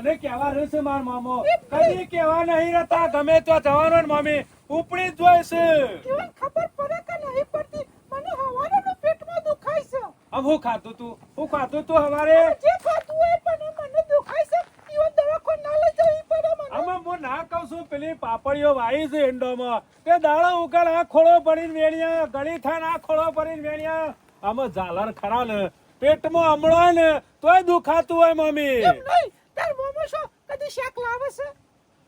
મને કેવા રહેશે માર મામો? કદી કેવા નહીં રહેતા. ગમે તો જવાનો મમ્મી ઉપડી જ જોઈશે ખબર પડે કે નહીં પડતી? મને હવારનું પેટમાં દુખાય છે. આમ હું ખાતું તું? હું ખાતું તું હવારે? જે ખાતું હોય પણ મને દુખાય છે. ઈવન દવાખાને ના લઈ જવી પડે મને. આમાં હું ના કહું છું પેલી પાપડીઓ વાઈ છે એંડોમાં કે દાળો ઉકળ આ ખોળો પડીને વેણ્યા. ગળી થાય આ ખોળો પડીને વેણ્યા. આમાં ઝાલર ખરા ને. પેટમાં હમણો ને તોય દુખાતું હોય મમ્મી એમ નહીં તાર મોમો શું કદી શાક લાવે છે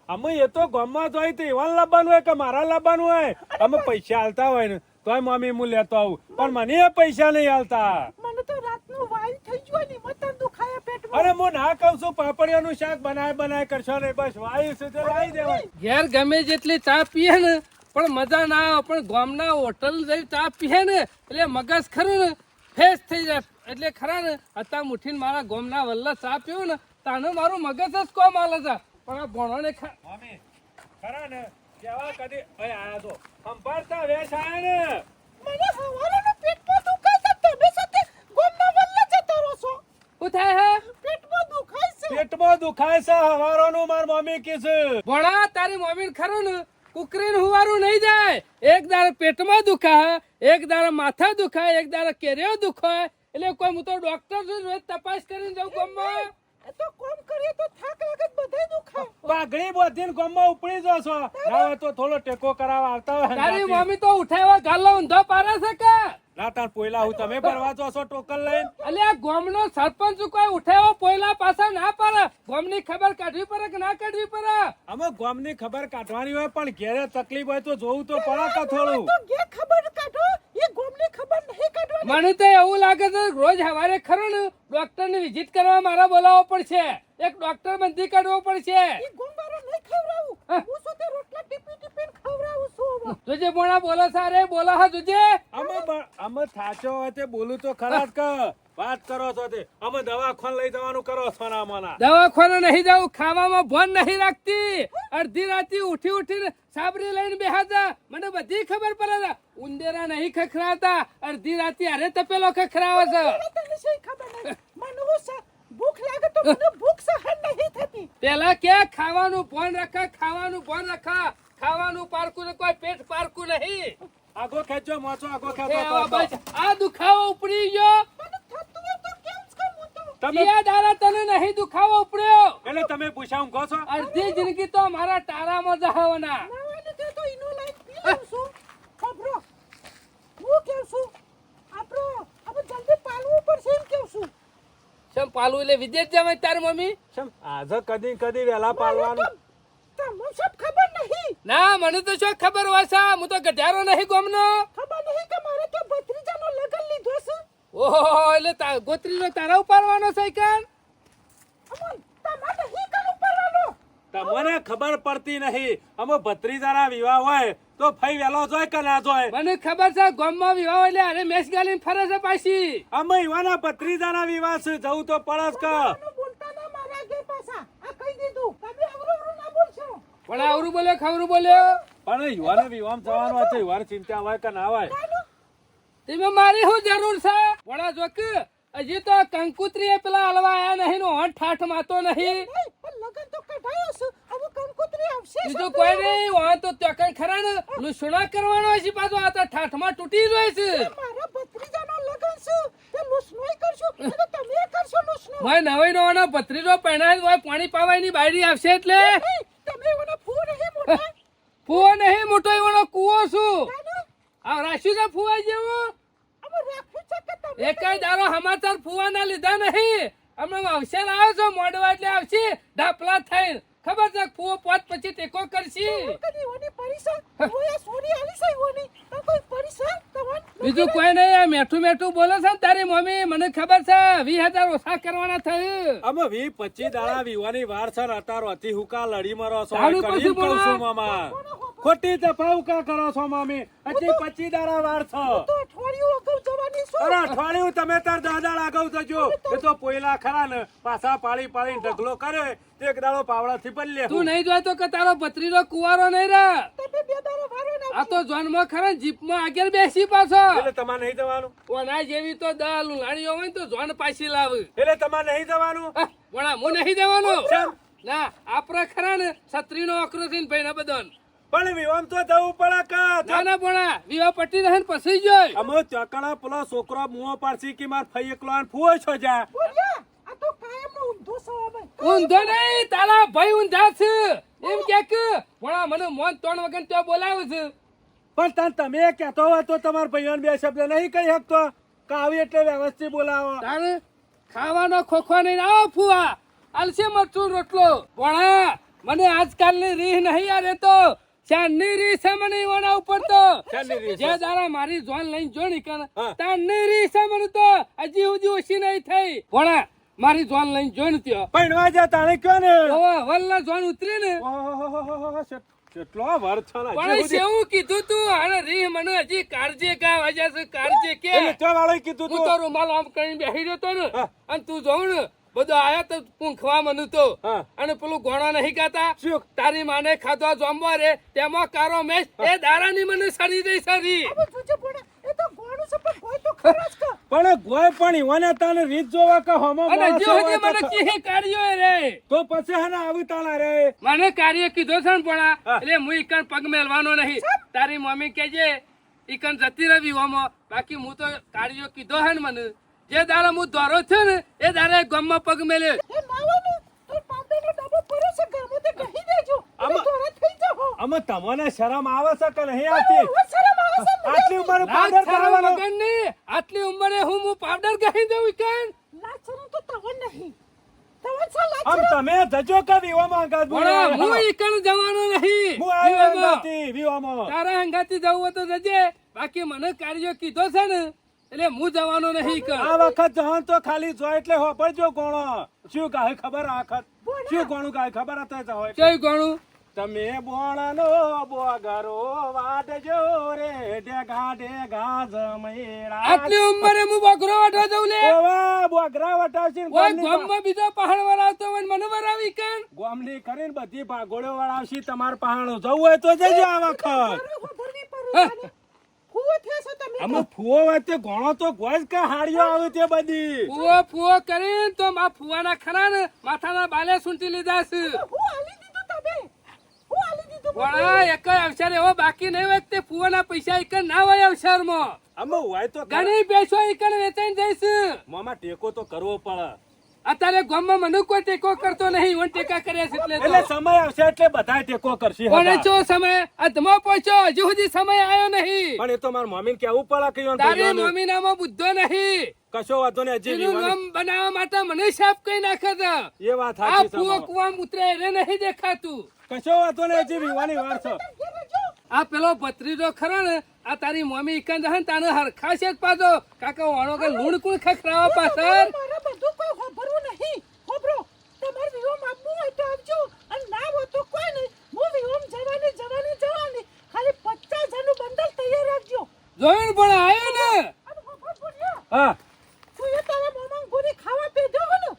અમે એ તો ગામમાં જોઈ તો એવા લાવવાનું હોય કે મારા લાવવાનું હોય? અમે પૈસા આલતા હોય ને તોય મમ્મી હું લેતો આવું. પણ મને એ પૈસા નહીં આલતા. મને તો રાતનું વાયુ થઈ ગયું ને મતન દુખાય પેટમાં. અરે હું ના કહું છું પાપડિયાનું શાક બનાય બનાય કરશો ને બસ વાયુ સુધી લાવી દેવાય ઘેર ગમે જેટલી ચા પીએ ને પણ મજા ના આવે પણ ગામના હોટલ જઈ ચા પીએ ને એટલે મગજ ખરું ને ફેસ થઈ જાય. એટલે ખરા ને અત્યારે મુઠીને મારા ગામના વલ્લા ચા પીવું ને તાને મારું મગજ જ કોમ આલે છે. પણ આ ભણોને મમ્મી ખરા ને? કેવા કદી અહીં આયા તો. સંભાળતા વેશ આયા ને. મને હવારનું પેટમાં દુખાય છે. તમે સાથે ગોમના વલ્લે જતા રહો છો. શું હે? પેટમાં દુખાય છે. પેટમાં દુખાય છે હવારોનું માર મમ્મી કીધું ભણા તારી મમ્મીને ખરું ને? કુકરીન હુવારું નહીં જાય. એક દાડે પેટમાં દુખાય એક દાડે માથા દુખાય એક દાડે કેરીઓ દુખાય. એટલે કોઈ હું તો ડોક્ટર છું રોજ તપાસ કરીને જાઉં ગામમાં. એ તો કોમ કરીએ તો થાક લાગે બધાય દુખાય પાઘડી બોધીને ગામમાં ઉપડી જશો ના હોય તો થોડો ટેકો કરાવવા આવતા હોય તારી મમ્મી તો ઉઠાવા ગાલો ઊંધો પારે છે કે? ના તાર પોયલા હું તમે ભરવા જશો ટોકન લઈને? અલ્યા ગોમનો સરપંચ કોઈ ઉઠાવ્યો? પોયલા પાછા ના પાડે. ગોમની ખબર કાઢવી પડે કે ના કાઢવી પડે? અમે ગોમની ખબર કાઢવાની હોય પણ ઘેરે તકલીફ હોય તો જોવું તો પડે કે થોડું. તો ગે ખબર કાઢો. એ ગોમની ખબર નહીં કાઢવાની. મને તો એવું લાગે છે રોજ સવારે ખરો ને ડોક્ટર ને વિઝિટ કરવા મારા બોલાવવો પડશે. એક ડોક્ટર બંધી કાઢવો પડશે. એ ગોમવાળો નહીં ખવડાવું. હું. શું તે રોટલા ટીપી ટીપીને ખવડાવું છું તુજે બોણા બોલો સારે બોલો હા તુજે અમે અમે થાચો હોય તે બોલું તો ખરા જ વાત કરો છો તે. અમે દવાખાન લઈ જવાનું કરો છો ના મના દવાખાને નહીં જાઉં ખાવામાં ભણ નહીં રાખતી. અડધી રાતે ઉઠી ઉઠીને સાબરી લઈને બેહાતા મને બધી ખબર પડે છે. ઉંદેરા નહીં ખખરાતા અડધી રાતે અરે તપેલો ખખરાવે છે. શી ખબર નહીં મને હું ભૂખ લાગે તો મને ભૂખ સહન નહીં થતી. પેલા કે ખાવાનું? ભણ રખા ખાવાનું ભણ રખા. ખાવાનું પારકું ને કોઈ પેટ પારકું નહીં. આગો ખેંચો મોચો આગો ખેંચો આ દુખાવો ઉપડી ગયો. તમે યા દાડા તને નહીં દુખાવો ઉપડ્યો. એટલે તમે પૂછા ઊંઘો છો? અડધી જિંદગી તો મારા તારામાં જહાવના નાવાનું તો ઈનો લાઈન પી લઉં છું ખબરો હું કેવું છું? આપણો આપણે જલ્દી પાલવું પડશે એમ કેવું છું. શેમ પાલવું એટલે વિદેશ જવાય તાર મમ્મી? શેમ આજે કદી કદી વેલા પાલવાનું. તમને સબ ખબર નહીં? ના મને તો શું ખબર હોય છે હું તો ગઢારો નહીં ગોમનો. ખબર નહીં કે મારે તો ભત્રીજાનો લગન લીધો છે? ઓહો એટલે તા- ગોત્રીનો તારા ઉપાડવાનો છે કાન અમન તમારે નહીં કરવું પડવાનો તમને ખબર પડતી નહીં. અમે ભત્રીજાના વિવાહ હોય તો ફઈ વેલો જોય કે ના જોય? મને ખબર છે ગોમમાં વિવાહ એટલે અરે મેસ ગાલીને ફરે છે પાછી. અમે યુવાના ભત્રીજાના વિવાહ છે જવું તો પડે કે. તમે બોલતા ના મારા આગે પાછા. આ કહી દીધું. તમે અવરું અવરું ના બોલશો. પણ આવરું બોલ્યો ખવરું બોલ્યો? પણ યુવાના વિવાહ જવાનું હોય તો યુવાન ચિંતા હોય કે ના હોય? તમે મારી શું જરૂર છે? વડા જોક હજી તો કંકુત્રી પેલા હલવા આયા નહીં નો ઠાઠ માતો નહીં નહીં પણ લગન તો કઢાયો છે હવે કંકોત્રી આવશે બીજું કોઈ નહીં વાહ તો ત્યોકણ ખરા ને? લુસણા કરવાનો છે પાછો આ તો ઠાઠમાં તૂટી જાય છે. મારા ભત્રીજાનો લગન છે. તે લૂસનોય કરશું. અને તમે કરશો લૂસનો મારે નવાઈ નવાનો ભત્રીજો પહેણાય હોય પાણી પાવાની બાયડી આવશે એટલે? તમે એવાના ફૂ નહીં મોટા. ફુવો નહીં મોટો એવાનો કૂવો છું. આ રાખ્યું છે ફુવા જેવું? અમે એકાય દારો સમાચાર ફુવાના લીધા નહીં. હમણાં આવશે આવ્યો છો મોડવા એટલે આવશે ઢાપલા થઈને. ખબર છે ફુવો પોત પછી ટેકો કરશી. બીજું કોઈ નહીં આ મેઠું મેઠું બોલો છે તારી મમ્મી મને ખબર છે વી હજાર ઓછા કરવાના થયું. અમે વી પચીસ દાડા વીવાની વાર છે અતારો અતિ હુકા લડી મરો છો કશું કહું છું મામા. ખોટી દફા હુકા કરો છો મામી. હજી પચીસ દાડા વાર છો. અરે અઠવાડિયું તમે તાર દાદા આગળ જજો. એ તો પોયલા ખરા ને પાછા પાળી પાળી ઢગલો કરે. એક દાડો પાવડા થી પલ્લે તું નહીં જોય તો કે તારો ભત્રીજો કુવારો નહીં રે. આ તો જોનમાં ખરા જીપમાં આગળ બેસી પાછો. એટલે તમારે નહીં જવાનું. ઓના જેવી તો દા લુલાણીઓ હોય તો જોન પાછી લાવ. એટલે તમારે નહીં જવાનું. વણા હું નહીં જવાનું. ના આપડે ખરા ને છત્રીનો અકરો થઈને ભાઈ ના બધાને. પણ વિવામ તો જવું પડે કે ના ના ભણા વિવાહ પટી રહે ને પછી જોય. અમે ચકડા પેલો છોકરો મુઓ પાડસી કે માર ફઈ એકલો ફુવો છો જા. ઊંધો સવાબ નહીં તારા ભાઈ ઊંધા છે. એમ કે કે ભણા મને મોન તોડ વગર તો બોલાવું છે. પણ તન તમે કહેતો હોય તો તમારા ભાઈઓને બે શબ્દ નહીં કહી શકતો. કે એટલે વ્યવસ્થિત બોલાવો. તારે ખાવાનો ખોખો નહીં આવો ફુવા. આલસે મરચું રોટલો. ભણા મને આજકાલની રીહ નહીં યાર તો ચાંદની રીહ છે મને ઉપર તો? જે મારી જોન લઈને જોણી કર. તાંદની રીહ છે મને તો. હજી હજી ઓછી નહીં થઈ. ભણા મારી જોન લઈને જોણ ત્યો પૈણવા જા તાણે કયો ને? ઓવા વલ્લા જોન ઉતરી ને. કેટલો વાર છે ને, હજી પણ સેવું કીધું તું? અને રી મને હજી કાળજે કા વાજા છે કાળજે કે? એટલે તો વાળાએ કીધું તું. તો રૂમાલ આમ કરીને બેહી રહ્યો તો ને અને તું જોઉં ને બધો આયા તો પૂંખવા મનુ તો. અને પેલું ગોણા નહીં ખાતા શું? તારી માને ખાધો જોંબો રે તેમાં કારો મેચ એ દારાની મને સરી. દઈ સરી છે પણ કોઈ તો કા. પણ ગોય પણ ઈવાને તાને રીત જોવા કે હમો અને જો હજી મને ચીહી કાઢ્યો રે. તો પછી હને આવી તાલા રે. મને કાર્ય કીધો છે ને પણ એટલે હું ઈકન પગ મેલવાનો નહીં. તારી મમ્મી કેજે ઈકન જતી રહી હોમો બાકી હું તો કાર્યો કીધો હે ને મને. જે દારે હું દોરો છે ને એ દારા ગમમાં પગ મેલ્યો. એ નાવાનું તો પાવડરનો ડબો પડ્યો છે ગમો તે કહી દેજો અમે તમને શરમ આવે છે કે નહીં આવતી? આટલી ઉંમરે પાવડર કરાવવાનો. વગરની આટલી ઉંમરે હું હું પાવડર ગહી દઉં ઈકન લાચરો તો તવન નહીં. આમ તમે જજો કે વિવામાં અંગાત ભણા, હું બોલાવો. જવાનો નહીં. હું આવ્યો વિવામાં. અંગાથી વિવામાં તારા અંગાતી જવું હોય તો જજે. બાકી મને કાર્ય કીધો છે ને એટલે હું જવાનો નહીં કર આ વખત જહન તો ખાલી જો એટલે હોપડજો ગોણો. શું કહે ખબર આ વખત? શું ગોણું કહે ખબર હતા જ હોય? કઈ ગણું? તમે બોણનો બોગરો વાટજો રે ડેગા ડેગા જમેરા આટલી ઉંમરે હું બોગરો વાટવા જઉં લે? ઓવા બોગરા વટાવશી ને ઓય ગામમાં બીજો પહાડ વરાવતો હોય મને વરાવી ઈકન ગોમલી કરીને બધી ભાગોળો વાળાવશી તમાર પહાડો જવું હોય તો જજો આ વખત. છો અમે ઘણો તો ગોજ કે હાડીઓ આવે તે બધી. ફુવો ફુવો કરીને તો મા ફુવાના ખરા ને માથાના બાલે સુંટી લીધા છે. હું આલી દીધું પણ એક અવસર એવો બાકી નહીં હોય તે ફુવાના પૈસા એક ના હોય અવસરમાં. અમે હોય તો ઘણી બેસો એકણ વેચાઈને જઈશ. મામા ટેકો તો કરવો પડે. અત્યારે ગામમાં મને કોઈ ટેકો કરતો નહીં હું ટેકા કર્યા છે એટલે એટલે સમય આવશે એટલે બધા ટેકો કરશે પણ હગા. સમય અધમો પહોંચ્યો હજુ સુધી સમય આવ્યો નહીં. પણ એ તો મારા મમ્મીને કેવું પડે કે તારી મમ્મી નામાં બુદ્ધો નહીં. કશો વાંધો નહીં હજી એનું નામ બનાવવા માટે મને સાફ કઈ નાખે છે એ વાત આ સાચી છે ફુવો મામા. કુવામ ઉતરે એને નહીં દેખાતું. કશો વાંધો નહીં હજી વિવાની વાર છે. આ પેલો ભત્રીજો ખરો ને આ તારી મમ્મી ઇકન જહન તાને હરખા છે જ પાછો. કાકા વાણો કે લૂણ કુણ ખખરાવા પાછળ? મારે બધું કોઈ ખબરું નહીં. ખબરો તમારે વિવો આપવું હોય તો આવજો અને ના હોય તો કોઈ નહીં. હું વિહોમ જવાની જવાની જવાની. ખાલી પચાસ જણનું બંડલ તૈયાર રાખજો. જોઈને પણ આવ્યો ને? હા તું એ તારા મોમાં ગોળી ખાવા પીધો હો ને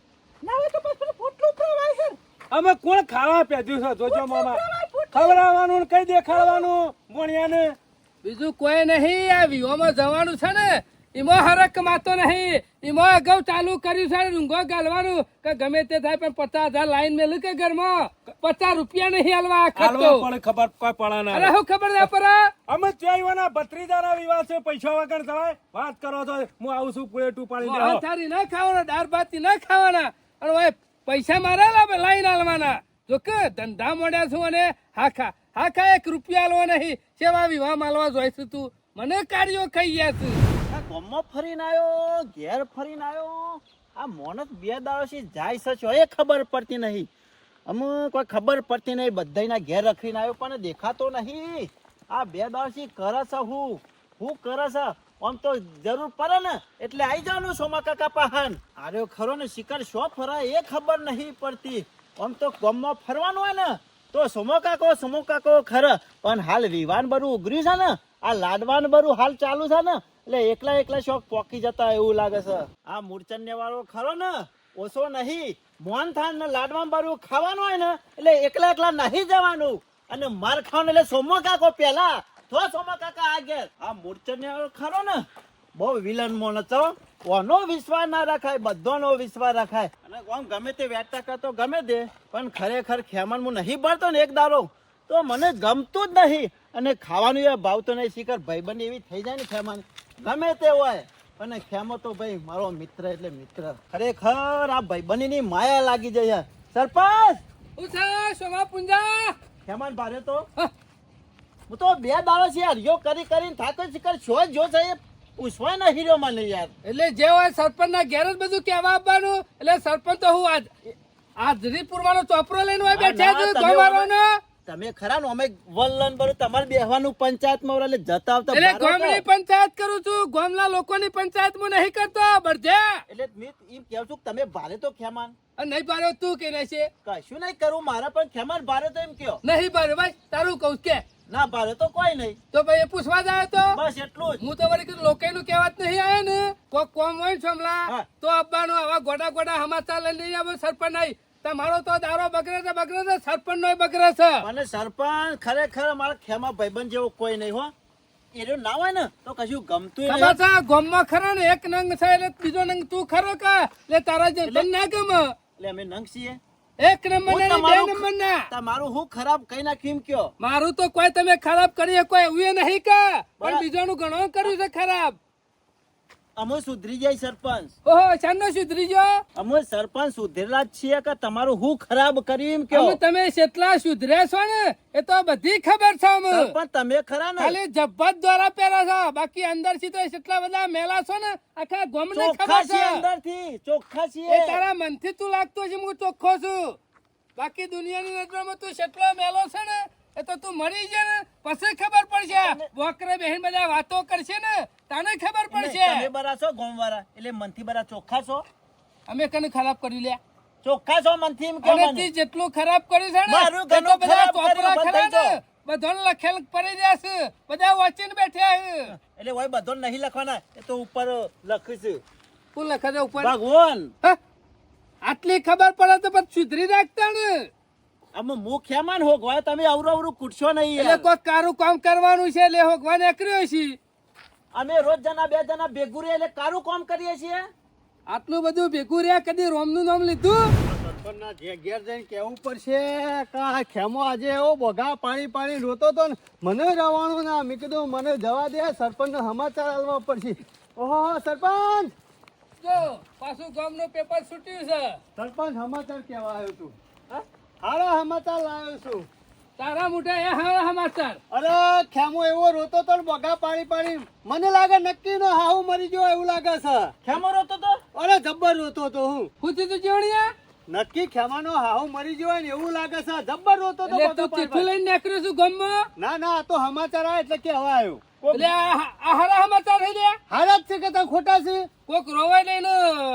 ના હોય તો પછી પેલું પોટલું પ્રવાય છે ખાવા પેદ્યું છે જોજો મામા. ખવડાવવાનું કઈ દેખાડવાનું ભણિયાને બીજું કોઈ નહીં આ વિહોમાં જવાનું છે ને ઈમો હરક માતો નહીં. ઈમો અગાઉ ચાલુ કર્યું છે રૂંગો ગાલવાનું કે ગમે તે થાય પણ પચાસ હજાર લાઈન મેલું કે ઘરમાં. પચાસ રૂપિયા નહીં હાલવા હાલવા ખબર કોઈ પડે અરે હું ખબર ના પરા અમે ચાઈવાના ભત્રીજાના વિવાહ છે પૈસા વગર થાય વાત કરો તો હું આવું છું પૂરે ટુપાડી દેવા થારી ના ખાવાના દાળ ભાત ના ખાવાના. અને પૈસા મારા લાવે લાઈન હાલવાના. જો ધંધા મોડ્યા છું અને હાખા. હાખા એક રૂપિયા લો નહીં. સેવા વિવાહ માલવા જોઈશું તું. મને કાર્યો ખાઈ ગયા છું. ગામમાં ફરીને આવ્યો ઘેર ફરીને આવ્યો આ મોનત બે દાડોથી જાય છે એ ખબર પડતી નહીં. અમુ કોઈ ખબર પડતી નહીં. બધાયના ઘેર રખીને આવ્યો પણ દેખાતો નહીં. આ બે દાડોથી કરે છે હું. હું કરે છે? આમ તો જરૂર પડે ને. એટલે આવી જવાનું સોમા કાકા પાહન. આર્યો ખરો ને, શિકાર શો ફરા એ ખબર નહીં પડતી. આમ તો ગામમાં ફરવાનું હોય ને, તો સોમો કાકો સોમો કાકો ખર. પણ હાલ વિવાન બરું ઉઘર્યું છે ને, આ લાડવાન બરું હાલ ચાલુ છે ને, એટલે એકલા એકલા શોખ પોકી જતા એવું લાગે છે. આ મૂર્છન્ય વાળો ખરો ને, ઓછો નહીં. મોહન થાન ને લાડવાન બરું ખાવાનું હોય ને, એટલે એકલા એકલા નહીં જવાનું. અને માર ખાવાનું એટલે સોમો કાકો પેલા તો સોમો કાકા આ ઘેર આ મૂર્છને ખરો ને, બહુ વિલન મોન છો કોનો વિશ્વાસ ના રખાય બધોનો વિશ્વાસ રખાય. અને આમ ગમે તે વેટા કરતો ગમે તે પણ ખરેખર ખેમણ હું નહીં ભરતો ને એક દારો તો મને ગમતું જ નહીં. અને ખાવાનું એ ભાવતો નહીં શીખર. ભાઈબંધ એવી થઈ જાય ને ખેમણ ગમે તે હોય. અને ખેમો તો ભાઈ મારો મિત્ર એટલે મિત્ર. ખરેખર આ ભાઈબંધની માયા લાગી જાય સરપંચ! છે સોમા પુંજા! ખેમણ ભારે તો. હું. તો બે દાડો છે યાર યો કરી કરીને થાકો શિખર છો જ સાહેબ પૂછવા નહીં રહ્યો મને યાર. એટલે જે હોય સરપંચ ના ઘેર જ બધું કહેવા આપવાનું. એટલે સરપંચ તો હું આજ હાજરી વાળો ચોપરો લઈને હોય બેઠા છે તમે ખરા ને અમે વલ્લન બરું તમારે બેહવાનું પંચાયતમાં એટલે જતા આવતા એટલે ગામની પંચાયત કરું છું ગામના લોકોની પંચાયતમાં નહીં કરતો બરજે એટલે મિત એમ કહું છું તમે ભારે તો ખેમાન. નહીં ભારે તું કે નહીં છે? કશું નહીં કરું મારા પણ ખેમાન ભારે તો એમ કયો. નહીં ભારે ભાઈ તારું કહું કે ના ભારે તો કોઈ નહીં. તો ભાઈ એ પૂછવા જાય તો? બસ એટલું જ. હું તો વળી કીધું લોકોનું કહેવાત નહીં આવે ને? કોક કોમ હોય ને છોમલા. તો આપવાનું આવા ગોડા ગોડા સમાચાર લઈ નહીં આવે સરપંચ નહીં. તમારો તો દારો બગડે છે બગડે છે સરપંચ નો બગડે છે. અને સરપંચ ખરેખર મારા ખેમા ભાઈબંધ જેવો કોઈ નહીં હો. એનું ના હોય ને તો કશું ગમતું ખબર છે ગોમમાં ખરા ને એક નંગ છે એટલે બીજો નંગ તું ખરો કે? એટલે તારા જે ના ગમે. એટલે અમે નંગ છીએ. એક નંબર ના બે નંબર ના. તમારું હું ખરાબ કઈ ના કેમ કયો? મારું તો કોઈ તમે ખરાબ કરી કોઈ એવું નહીં કે. પણ. બીજાનું ઘણો કર્યું છે ખરાબ. અમે સુધરી જાય સરપંચ. ઓહો ચાંદો સુધરી જો અમે સરપંચ સુધરેલા છીએ કે તમારું હું ખરાબ કર્યું અમે તમે કેટલા સુધર્યા છો ને એ તો બધી ખબર છે અમે પણ તમે ખરા ને? ખાલી જબ્બત દ્વારા પહેરા છો બાકી અંદરથી તો કેટલા બધા મેલા છો ને આખા ગોમને ખબર છે છે. અંદરથી ચોખ્ખા એ તારા મન મનથી તું લાગતો છે હું ચોખ્ખો છું. બાકી દુનિયાની નજરમાં તું કેટલો મેલો છે ને એ તો તું મરી જ ને પછી ખબર પડશે. વોકરે બહેન બધા વાતો કરશે ને તને ખબર તમે બરા છો ગોમવાળા એટલે મનથી બરા ચોખ્ખા છો? અમે કને ખરાબ કર્યું લે ચોખ્ખા છો મનથી એમ અને મને. તી જેટલું ખરાબ કર્યું છે ને મારું ઘણું બધા ખરાબ ખરા ને બધાને લખેલ પડી રહ્યા બધા વાંચીને બેઠ્યા છે. એટલે ઓય બધો નહીં લખવાના એ તો ઉપર લખીશ. શું લખે છે ઉપર? ભગવાન! આટલી ખબર પડે તો પછી સુધરી રાખતા ને. આમાં મુખ હેમાન હોગવાય તમે અવરું અવરું કૂટશો નહીં એટલે કોઈ કારું કામ કરવાનું છે એટલે હોગવા નીકળ્યો છે. અમે રોજ જણા બે જણા ભેગું એટલે કારું કામ કરીએ છીએ? આટલું બધું ભેગું રહ્યા કદી રોમનું નામ લીધું? સરપંચના ઘેર જઈને કહેવું પડશે કે ખેમો આજે એવો બોગા પાણી પાણી રોતો તો ને મને રવાનું ના. મેં કીધું મને જવા દે સરપંચને સમાચાર હાલવા પડશે. ઓહો સરપંચ! જો પાછું ગામનું પેપર છૂટ્યું છે. સરપંચ સમાચાર કહેવા આવ્યો તું. હા? સારા સમાચાર લાવ્યો છું. તારા મોઢે એ હારા સમાચાર. અરે ખેમો એવો રોતો તો બોગા પાણી પાણી મને લાગે નક્કી નો હાહુ મરી ગયો એવું લાગે છે. ખેમો રોતો તો? અરે જબ્બર રોતો તો હું. પૂછી તું જીવણિયા નક્કી ખેમાનો હાહુ મરી ગયો ને એવું લાગે છે. જબ્બર રોતો તો ચીઠું લઈને નીકળ્યો છું ગમ ના ના આ તો સમાચાર આવે એટલે કેવા આવ્યો એટલે આ આ હારા સમાચાર થઈ ગયા હારા જ છે કે તા ખોટા છે? કોક રોવાય લઈને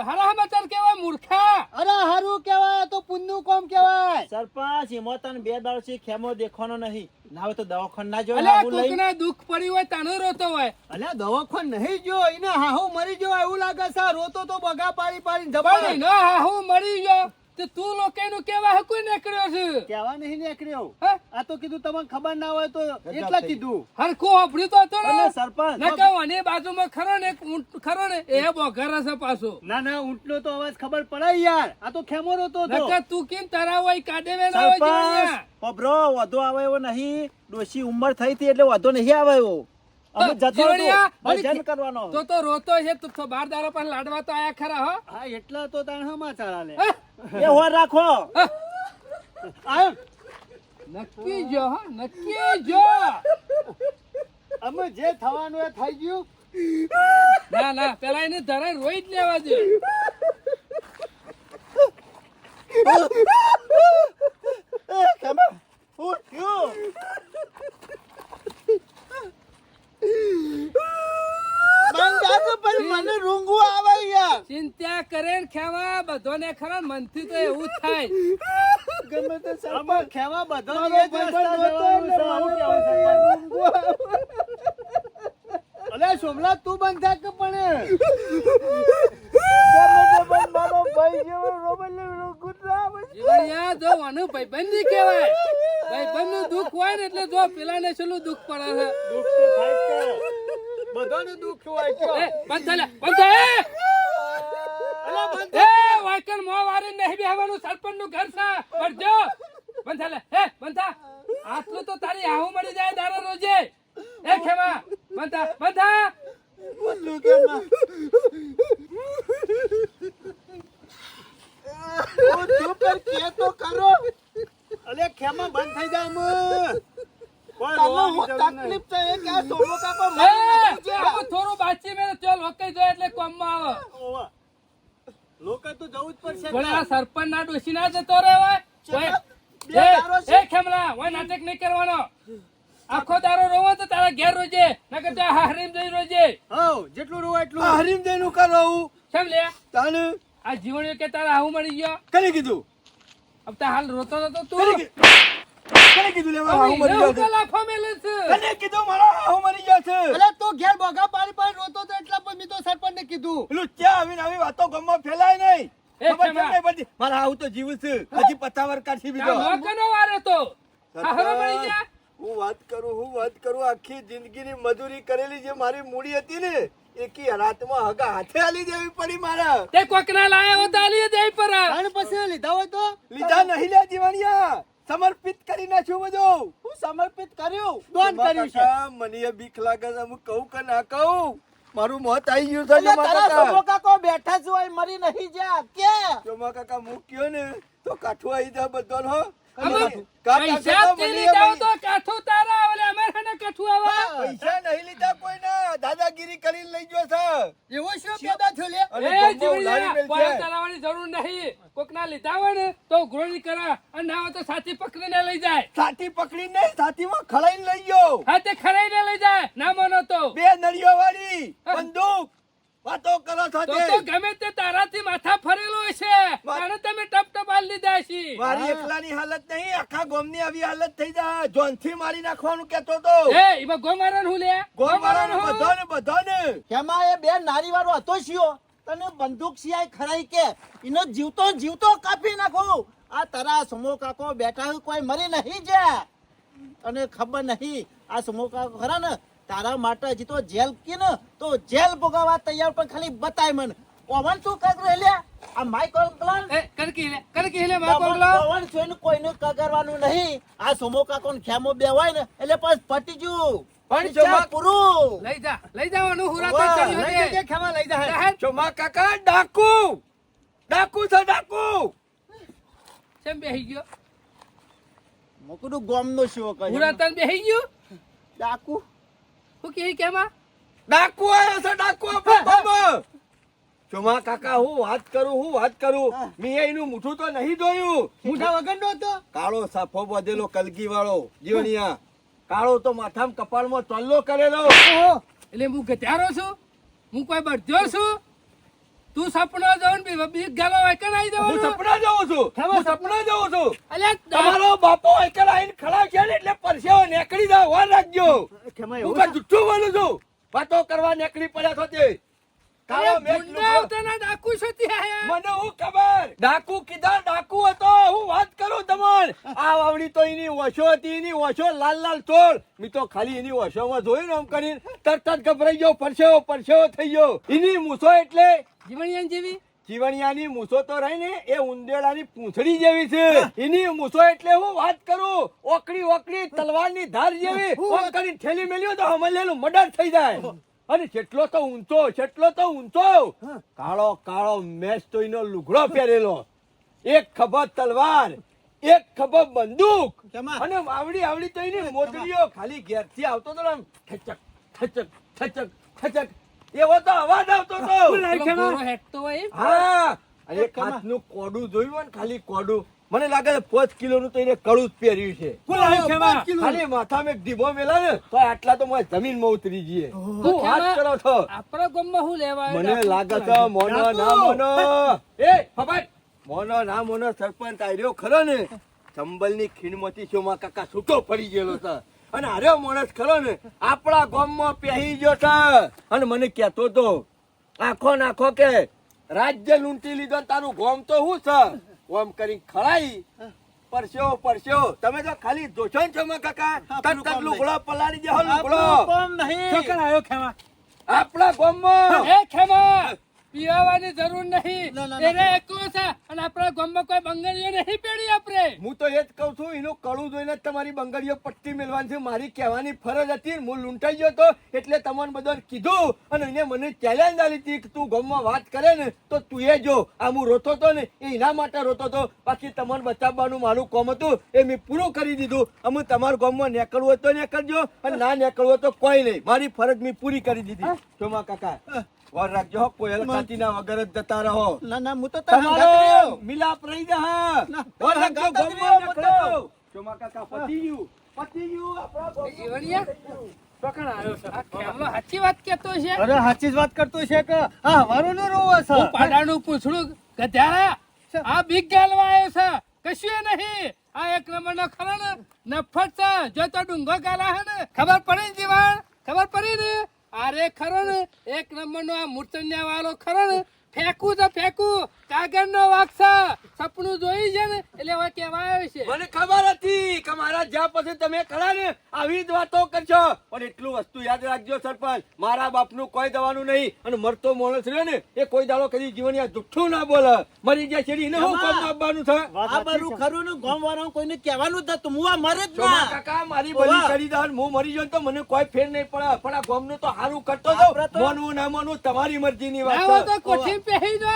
હારા સમાચાર કેવાય મૂર્ખા. અરે હારું કેવાય તો પુણ્યનું કામ કેવાય સરપંચ હિમોતન બે દાડથી ખેમો દેખવાનો નહીં. ના હોય તો દવાખાને ના જોયો કોકના દુઃખ પડી હોય તાનો રોતો હોય. અલ્યા દવાખાન નહીં જો એને હાહુ મરી ગયો એવું લાગે છે રોતો તો બગા પાડી પાડી જબર હાહુ મરી ગયો. તે તું લોકોનું કેવા હકુ નીકળ્યો છે? કેવા નહીં નીકળ્યો. આ તો કીધું તમને ખબર ના હોય તો એટલા કીધું. હરખું હોભળ્યું તો હતો ને? સરપંચ ના કહું અને બાજુમાં ખરો ને ઊંટ ખરો ને એ બોઘર હશે પાછો. ના ના ઊંટનો તો અવાજ ખબર પડે યાર. આ તો ખેમો તો હતો. નકર તું કેમ તારા હોય કાડે વે ના હોય સરપંચ. પબરો વધુ આવે એવો નહીં. ડોશી ઉંમર થઈ હતી એટલે વધુ નહીં આવે એવો. અમે જતો ભજન કરવાનો. તો તો રોતો છે તો તો બાર દારો પણ લાડવા તો આયા ખરા હો? હા એટલા તો તાણ સમાચાર આલે. એ હોર રાખો. આયો. નક્કી જો હો નક્કી જો. અમે જે થવાનું એ થઈ ગયું. ના ના પેલા એને ધરાઈ રોઈ જ લેવા દે એ ખેમા હું થયું બંગા તો પછી મને રૂંગું આવે યાર ચિંતા કરે ને બધોને ખરા મનથી તો એવું થાય. ગમે તે ખેવા બધો. અલે સોમલા તું બંધ થાક પણ? ગમે તે પણ મારો ભાઈ જેવો રોબેલ રૂંગું જીવણિયા જો આનું ભાઈબંધી કહેવાય. ભાઈબંધનું દુઃખ હોય ને એટલે જો પેલાને છેલ્લું દુઃખ પડે છે. દુઃખ તો થાય જ દુઃખ હોય કયો. બંધ થા બંધ થા, અલા, બંધ એ, વાયકણ મોં વાળીને નહીં બેહવાનું, સરપંચનું ઘર છે, વળજો. બંધ લે, એ, બંધ. આટલું તો તારી આહુ મળી જાય દાડો રોજે એ ખેમા બંધ થા, બંધ થા. બધું કેમ ના? ઓ, ચૂપ કર, કે તો ખરો. અલે ખેમા બંધ થઈ જા અમે. કોઈ તમને રોવાની હું જરૂર નહીં. તકલીફ છે કે સોમો કાકો એ, મરી નથી ગયા. આમાં થોડું બાચી મેં ચલ ઓકે જો એટલે કોમમાં આવે ઓવા. લોકો તો જવું જ પડશે પણ આ સરપંચ ના ડોસી ના જતો રહે હોય. બે એ, દારો છે. એ ખેમલા હોય નાટક નહીં કરવાનો. આખો દારો રોવો તો તારા ઘેર રોજે નકર તો હરીમ જઈ રોજે. હો જેટલું રોવા એટલું આ નું કર કરાવું કેમ લે? તને? આ જીવણીઓ કે તારા આવું મળી ગયો? કરી કીધું? અબ તા હાલ રોતો નતો તું? કરી કીધું? કરી કીધું લે મારા ગયો છે? લાફો મેલે છે. કને કીધું મારા આવું મરી ગયો છે? અલે તો ઘેર બોગા પાણી પાડી રોતો તો એટલા પર મેં તો સરપંચને કીધું? પેલું ત્યાં આવીને આવી વાતો ગમમાં ફેલાય નહીં. ખબર ખેમા. નહીં પડતી? મારા આવું તો જીવ છે. હજી પચાવર કાઢી બીજો વારે તો. હું વાત કરું હું વાત કરું. આખી જિંદગીની મજૂરી કરેલી જે મારી મૂડી હતી ને એકી રાતમાં હગા હાથે આલી દેવી પડી મારા. તે કોકના લાયા હો તાલી દે પર. અને પછી લીધા હોય તો? લીધા નહીં લે જીવણિયા. સમર્પિત કરી નાખ્યું બધું. હું સમર્પિત કર્યું? દોન કર્યું છે? મને બીક લાગે છે હું કહું કે ના કહું? મારું મોત આવી ગયું છે કાકા કાકો બેઠા જ હોય મરી નહીં જા. કે? કાકા મૂક્યો ને તો કાઠું આવી જા બધો હો. પૈસા કાકા, તે મને લીધા તો કાઠું તારા ઓલે અમારે ને કાઠું આવા પૈસા નહીં લીધા કોઈના. દાદાગીરી કરીને લઈ ગયો છે. એવો શું પેદા થયો લે? અને એ ગોમમાં જીવણીયા, ઉલારી મેલ પોયા છે. ચલાવવાની જરૂર નહીં. લીધા હોય ને તો ઉઘરોણી કરે. અને ના હોય તો સાથી પકડીને લઈ જાય. સાથી પકડી નહીં સાથીમાં ખળાઈને લઈ ગયો. હા તે લઈ જાય. ના માનો તો. બે નળીઓ વાળી બંદૂક વાતો કરો છો તે તો ગમે તે તારાથી માથા ફરેલો હશે. તાણે તમે ટપ ટપ લીધા છે મારી એકલાની હાલત નહીં આખા ગામની આવી હાલત થઈ જાય. જોનથી મારી નાખવાનું કેતો તો. એ એમાં ગોમારણ હું લે? ગોળવાળાને હું? બધાને બધાને. કેમાં એ બે નારી વાળો હતો શિયો? તને બંદૂક સિવાય ખરાઈ કે? એનો જીવતો જીવતો કાપી નાખો. આ તારા સમો કાકો બેઠા કોઈ મરી નહીં જ્યાં. અને ખબર નહીં. આ સમો કાકો ખરા ને? તારા માટે હજી તો જેલ કે ને તો જેલ ભોગવવા તૈયાર પણ ખાલી બતાય મને. પવન શું કર લે આ માઈક અંકલ એ કરકી લે કરકી લે માં કોગલો પવન જોઈને કોઈને કગરવાનું નહીં. આ સોમો કાકોન ખેમો બેવાય ને એટલે પાસ પટી જુ. પણ ચોમા- પૂરું. લઈ જા લઈ જવાનું હુરા તો વાહ, ચડ્યો લઈ છે. ખેમા લઈ જા. ચોમા કાકા ડાકુ! ડાકુ છે ડાકુ! ચમ બેહી ગયો? મોકડું ગોમ નો શો હુરા તન બેહી ગયો? ડાકુ? હું કે કેમાં ડાકુ આવ્યો છે ડાકુ. ચોમા કાકા હું વાત કરું હું વાત કરું. મેં એનું મુઠું તો નહીં જોયું. મુઠા વગર નો હતો? કાળો સાફો બધેલો કલગી વાળો જીવણિયા. કાળો તો માથામાં કપાળમાં ચલ્લો કરેલો. એટલે હું ગત્યારો છું? હું કોઈ બળદ્યો છું? તું સપનો જોન બી બીક ગાલો એકલ આવી હું જવાનું સપના જોઉં છું. હું સપના જોઉં છું. અલે તમારો બાપો એકલ આવીને ખડા છે ને એટલે પરસેવો નીકળી જાય વાર રાખજો. હું એવું જુઠ્ઠું બોલું છું. વાતો કરવા નીકળી પડ્યા છો તે. કાળો અલ્યા મેઘ ગુંડા લુગડો. આવતાના ડાકુ છોથી આયા. મને હું ખબર? ડાકુ કીધા ડાકુ હતો. હું વાત કરું તમન. આ વાવડી તો એની ઓછો હતી એની ઓછો લાલ લાલ તોડ મી તો ખાલી એની ઓછોમાં જોયું ને આમ કરીને તરત જ ગભરાઈ ગયો. પરસેવો પરસેવો થઈ ગયો. એની મૂછો એટલે જીવણિયાન જેવી? જીવણિયાની મૂછો તો રહી ને એ ઉંદેડાની પૂંછડી જેવી છે. એની મૂછો એટલે હું વાત કરું. ઓકડી ઓકડી તલવારની ધાર જેવી. ઓમ કરી ઠેલી મેલ્યો તો હમલેલું મર્ડર થઈ જાય. અને જેટલો તો ઊંચો જેટલો તો ઊંચો. કાળો કાળો મેચ તો એનો લુગડો પહેરેલો. એક ખબર તલવાર એક ખબર બંદૂક. કેમાં? અને આવડી આવડી તો એની મોતડીઓ ખાલી ઘેરથી આવતો તો આમ ઠચક ઠચક ઠચક ઠચક. એવો તો અવાજ આવતો તો. હેઠતો હોય હા. એક હાથનું કોડું જોયું ને ખાલી કોડું. મને લાગે છે પાંચ કિલો નું તો એને કડું જ પહેર્યું છે? ખાલી માથામાં એક ઢીબો મેલા ને તો આટલા તો મને જમીનમાં ઉતરી જઈએ. હું વાત કરો છો આપણા ગામમાં શું લેવા મને લાગે છે મોનો ના મોનો. એ ફફાઈ મોનો ના મોનો સરપંચ આવ્યો ખરો ને. ચંબલની ખીણમાંથી શોમા કાકા છૂટો પડી ગયેલો છે. અને અરે માણસ ખરો ને આપણા ગામમાં પહેરી ગયો છે. અને મને કહેતો તો આખો નાખો કે રાજ્ય લૂંટી લીધો તારું ગોમ તો શું છે? ઓમ કરી ખળાઈ. પરસ્યો પરસ્યો. તમે તો ખાલી જોશો ને છો માં કાકા. તન તન લુગડો પલાળી દેહો લુગડો. નહીં. આવ્યો ખેમા આપણા ગામમાં. હે ખેમા પીવાની જરૂર નહીં. એને એકલો છે. અને આપણા ગામમાં કોઈ બંગડીઓ નહીં પેડી આપણે. હું તો એ જ કહું છું એનું કળું જોઈને જ તમારી બંગડીઓ પટ્ટી મેળવાની છે. મારી કહેવાની ફરજ હતી હું લૂંટાઈ ગયો હતો એટલે તમને બધાને કીધું. અને એને મને ચેલેન્જ આલી હતી કે તું ગામમાં વાત કરે ને તો તું એ જો. આ હું રોતો તો ને એ એના માટે રોતો તો. બાકી તમારે બચાવવાનું મારું કામ હતું. એ મેં પૂરું કરી દીધું. અમે તમારા ગામમાં નીકળવું હોય તો નીકળજો અને ના નીકળવું તો કોઈ નહીં. મારી ફરજ મેં પૂરી કરી દીધી. જોમા કાકા. વાર રાખજો હો, કોઈ હલકાતીના વગર જ જતા રહો. ના ના હું તો તમારો મિલાપ રહી જા ના, ઓર તારા રંગો હંગાત જ ગમો નકળો. ચોમા કાકા પતી ગયું. પતી ગયું આપણો જીવણિયા ચોકણ આવ્યો છે. આ ખેમલો સાચી વાત કેતો છે? અરે સાચી વાત કરતો છે કે હા હવારો નો રોવો છે. પાડાનું પૂછડું ગધેડા આ બીક ગાલવા આવ્યો છે? કશું નહીં. આ એક નંબરનો ખરો ને નફટ છે. જો તો ડુંગો ગાલા હે ને. ખબર પડી ને જીવણ ખબર પડી ને? અરે ખરો ને? એક નંબરનો આ મૂર્તન્યા વાળો ખરો ને? ફેંકું તો ફેંકું. કાગળ નો સપનું જોઈ છે ને એટલે હવે કેવાય આવ્યો છે. મને ખબર હતી કે મારા જ્યાં પછી તમે ખરા ને આવી જ વાતો કરશો. પણ એટલું વસ્તુ યાદ રાખજો સરપંચ. મારા બાપનું કોઈ દવાનું નહીં. અને મરતો માણસ રહ્યો ને એ કોઈ દાડો કદી જીવન યાર જુઠ્ઠું ના બોલે. મરી ગયા છે એને હું કોમ આપવાનું છે? આ બધું ખરું ને ગોમ વાળા કોઈને કહેવાનું જ નતું. હું આ મરે જ ના. કાકા મારી બલી. કરી દો હું મરી જાઉં તો મને કોઈ ફેર નહીં પડે. પણ આ ગામનું તો સારું કરતો જાઉં. તો- ના માનવું તમારી મરજી ની વાત તો કોઠી પહેરી દો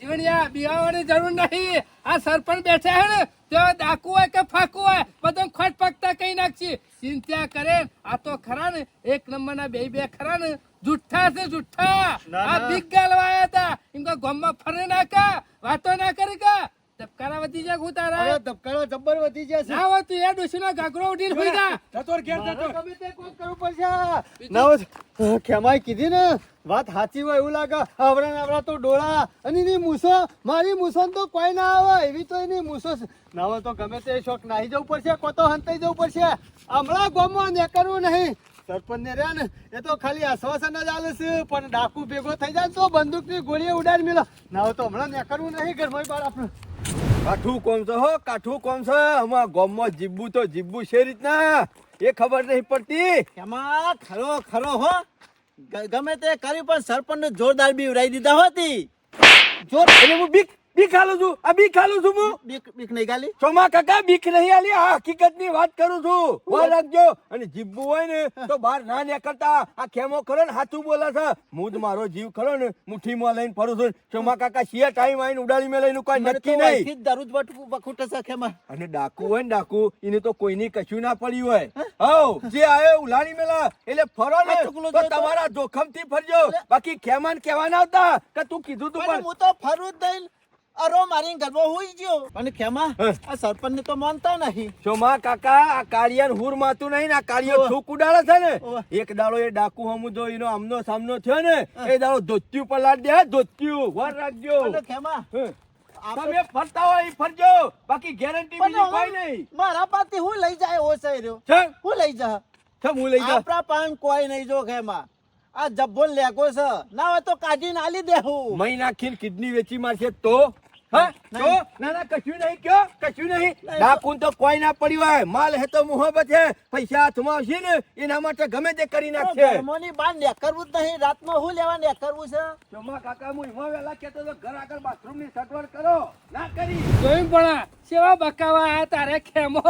જીવણિયા બિહાવાની જરૂર નહીં. આ સરપંચ બેઠા હે ને તો ડાકુ હોય કે ફાકુ હોય બધું ખટ પકતા કહી નાખશે. ચિંતા કરે આ તો ખરા ને એક નંબરના બે બે ખરા ને જુઠ્ઠા છે જુઠ્ઠા. આ બીક ગાલવાયા હતા. એમ ગામમાં ફરે ના વાતો ના કરી કા? ધબકારા વધી જાય હું તારા અરે ધબકારા જબ્બર વધી જાય ના હોય તું એ ડોશીનો ઘાઘરો ઉઠી હોઈ જા. જતો ઘેર જતો તમે ગમે તે કોક કરવું પડશે. ના હોય ખેમાઈ કીધી ને વાત સાચી હોય એવું લાગે આવરા આવરા તો ડોળા. અને એની મૂસો મારી મૂસો તો કોઈ ના આવે એવી તો એની મૂસો. ના હોય તો ગમે તે શોખ નાહી જવું પડશે કોતો હંતાઈ જવું પડશે. હમણાં ગોમમાં ને કરવું નહીં. સરપંચ ને રહ્યા ને એ તો ખાલી આશ્વાસન જ આલે છે પણ ડાકુ ભેગો થઈ જાય તો બંદૂકની ગોળીએ ઉડાડી મેલો. ના તો હમણાં ને કરવું નહીં ઘરમાં બાર આપણે. કાઠું કોમ છો હો? કાઠું કોમ છે? અમારા ગામમાં જીબુ તો જીબુ છે રીતના. એ ખબર નહીં પડતી. એમાં ખરો ખરો હો. ગમે તે કર્યું પણ સરપંચ જોરદાર બી ઉડાઈ દીધા હોતી. જોર એટલે હું બીક બીક હાલું છું. આ બીક હાલું છું હું. બીક બીક નહીં ગાલી? ચોમા કાકા બીક નહીં આલી આ હકીકતની વાત કરું છું. વાર રાખજો. અને જીભવું હોય ને તો બહાર ના નીકળતા. આ ખેમો ખરો ને હાથું બોલે છે. હું જ મારો જીવ ખરો ને મુઠ્ઠીમાં લઈને ફરું છું. ચોમા કાકા શિયા ટાઈમ આવીને ઉડાડી મેં લઈને કોઈ નક્કી નહીં. અહીંથી જ દારૂ વખૂટે છે ખેમા. અને ડાકુ હોય ને ડાકુ એને તો કોઈની કશું ના પડ્યું હોય. હવ જે આયો ઉલાડી મેલા. એટલે ફરો ને. તો તમારા જોખમથી ફરજો બાકી ખેમાન કહેવા ના આવતા કે તું કીધું તું પણ પણ. હું તો ફરું જ નહીં. અરો મારી ગરબો હુઈ ગયો. અને ખેમા આ સરપંચ ને તો માનતા નહીં. ચોમા કાકા આ કાળિયાન હુર માતું નહીં ને આ કાળિયો. થૂક ઉડાડે છે ને. એક દાડો એ ડાકુ હમુ જો એનો આમનો સામનો થયો ને એ દાડો ધોત્યું પલાટ દે ધોત્યું. વાર રાખજો. ખેમા. તમે ફરતા હોય ફરજો. બાકી ગેરંટી બીજી કોઈ નહીં. મારા પાતી હું લઈ જાય ઓ રહ્યો? છે? હું લઈ જા. છે હું લઈ જા? આપણા પાન કોઈ નહીં જો ખેમા. આ જબ્બો લેકો છે. ના હોય તો કાઢીને આલી દેહું. મહિના ખીર કિડની વેચી મારશે તો? હા? ના ના કશું નહીં કયો? કશું નહીં. ડાકુન તો કોઈ ના પડ્યું હોય. માલ હે તો મોહબ્બત છે પૈસા હાથમાં આવશે ને એના માટે ગમે તે કરી નાખશે. ઘરમાંની બહાર નેકરવું જ નહીં. રાતમાં હું લેવા નેકરવું છે? ચોમા કાકા હું એમાં વહેલા કહેતો તો ઘર આગળ બાથરૂમની સગવડ કરો. ના કરી. જોયું પણ સેવા બકાવા આ તારે ખેમો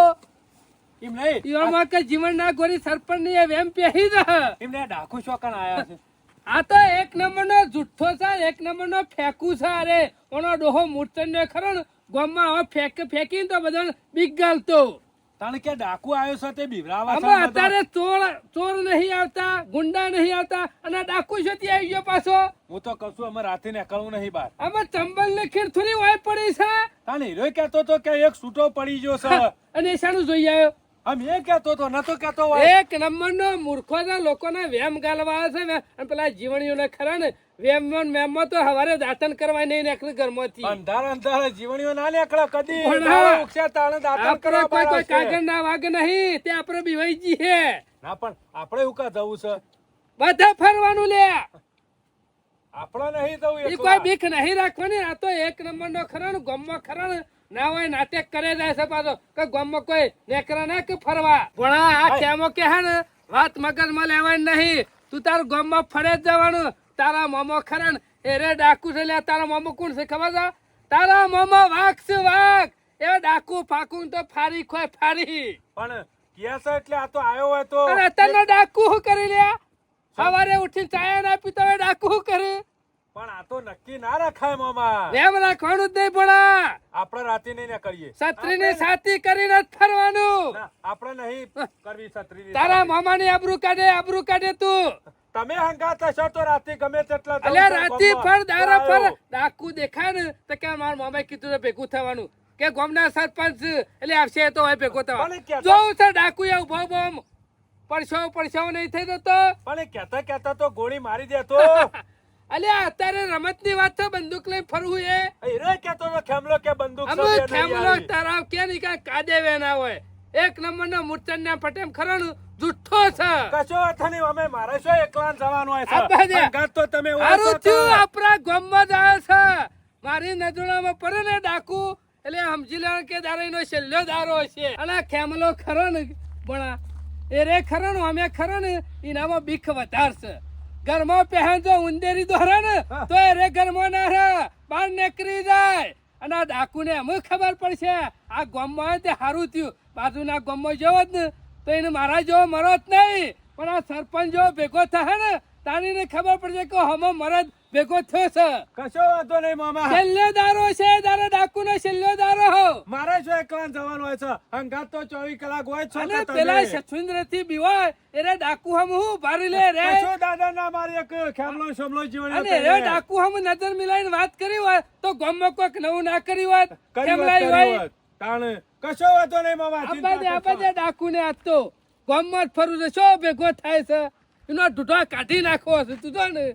એમ નહીં. ઈવામાં કે જીવન ના ગોરી સરપંચની એ વેમ પહેરી દે. એમને ડાકુ શોકણ આયા છે. આ તો એક નંબર નો જુઠ્ઠો છે એક નંબર નો ફેંકું છે અરે. ઓનો ડોહો મૂર્તન ખરો ને ગામમાં હવે ફેંક ફેંકીને તો બધા બીક ગાલતો. તાણે કે ડાકુ આવ્યો છે તે બીવરાવા છે. અત્યારે ચોર ચોર નહીં આવતા ગુંડા નહીં આવતા અને ડાકુ છે તે આવી ગયો પાછો? હું તો કહું છું અમે રાતે નીકળવું નહીં બહાર. અમે ચંબલ ને ખીર થોડી વાય પડી છે. તાણે હીરો કહેતો તો કે એક છૂટો પડી ગયો છે. અને શાનું જોઈ આવ્યો. આમ એ કહેતો તો નતો કહેતો એક નંબર નો મૂર્ખો છે લોકોને વેમ ગાલવા આવે છે અને પેલા જીવણીઓને ખરા ને વેમ વેમમાં તો હવારે દાંતન કરવા નહીં નીકળી ઘરમાંથી. અંધાર અંધાર જીવણીઓ ના નીકળે કદી. ઉક્ષા. તાણે આપણે કરવા કોઈ કોઈ કાગળ ના વાગે નહીં તે આપણે બીવાઈ હે ના પણ આપણે એવું કા જવું છે? બધા ફરવાનું લે. આપણે નહીં જવું એ કોઈ બીક નહીં રાખવાની આ તો એક નંબર નો ખરા ને ગામમાં ખરા ને ના હોય નાટક કરે જાય છે પાછો. કે ગામમાં કોઈ નેકરા ના કે ફરવા? પણ આ ટેમો કે હે ને વાત મગજમાં લેવાની નહીં. તું તારું ગામમાં ફરે જ જવાનું. તારા મોમો ખરા ને એ રે ડાકુ છે લે તારા મોમો કોણ છે ખબર છે? તારા મામો વાઘ છે વાઘ. એ ડાકુ ફાકું તો ફારી ખોય ફારી. પણ કેસ એટલે આ તો આવ્યો હોય તો અરે તને ડાકુ શું કરી લ્યા? સવારે ઉઠીને ચાયા ના પીતો હોય ડાકુ શું કરે? પણ આ તો નક્કી ના રખાય મામા. એમ રાખવાનું જ નહીં પડા આપણે રાતે નહીં ને કરીએ. છત્રીની સાતી કરીને જ ફરવાનું. આપણે નહીં કરવી છત્રી તારા મામા ની આબરૂ કાઢે આબરૂ કાઢે તું. તમે હંગાત હશો તો રાતે ગમે તેટલા અલ્યા રાતી દારા પર ડાકુ દેખાય ને તો કે મારા મામાએ કીધું ભેગું થવાનું. કે ગામના સરપંચ એટલે આવશે તો હવે ભેગો થવા. જોઉં છે ડાકુ એ ઊભો બોમ પરસો પડછો નહીં થઈ જતો પણ કેતા કહેતા કહેતા તો ગોળી મારી દેતો. અલ્યા અત્યારે રમતની વાત છે બંદૂક લઈ ફરવું એ એ રે તો ખેમલો કે બંદૂક અમે સૌદે ખેમલો આવી. કે નહીં કાંઈ કાદે વેના હોય. એક નંબર નો મૂર્છન ના પટેમ ખરણ જુઠ્ઠો છે. કશો નહીં અમે મારે શું એકલાન જવાનું હોય છે? આપવા તો તમે હારું થયું આપણા ગામમાં જ આવે છે. મારી નજરોમાં પડે ને ડાકુ. એટલે સમજી લેવાનું કે દારો એનો છેલ્લો દારો હશે. અને ખેમલો ખરો ને ભણા એ રે ખરો ને અમે ખરો ને એનામાં બીખ વધારશે. ઘરમાં પહેન જો ઉંદેરી દોરે ને તો એ ઘરમાં ના રહે. બહાર નીકળી જાય. અને આ ડાકુને એમ ખબર પડશે. આ ગોમમાં તે સારું થયું. બાજુના ગોમમાં જવો જ ને તો એને મારા જેવો મરો જ નહીં. પણ આ સરપંચ જેવો ભેગો થાય ને તારીને ખબર પડશે કે હમો મરદ ભેગો થયો છે. કશો વાંધો નહીં મામા. છેલ્લો દારો છે દારો ડાકુ નો છેલ્લો દારો હો. મારે જો એકલા જવાનું હોય છે. હંગાત તો ચોવીસ કલાક હોય છે અને પેલા સચુંદ્રથી બીવાય એટલે ડાકુ હમ હું ભારી લે રે. કશો દાદા ના મારી એક ખેમલો સમલો જીવન અને રે ડાકુ હમ નજર મિલાઈને વાત કરી હોય તો ગામમાં કોઈક નવું ના કરી હોત કરી કેમ વાત, લાઈ હોય. તાણ કશો વાંધો નહીં મામા ચિંતા દે આપા દે ડાકુ ને આજ તો ગામમાં ફરું છે. શું ભેગો થાય છે? એનો ઢૂંઢો કાઢી નાખો છે તું તો ને.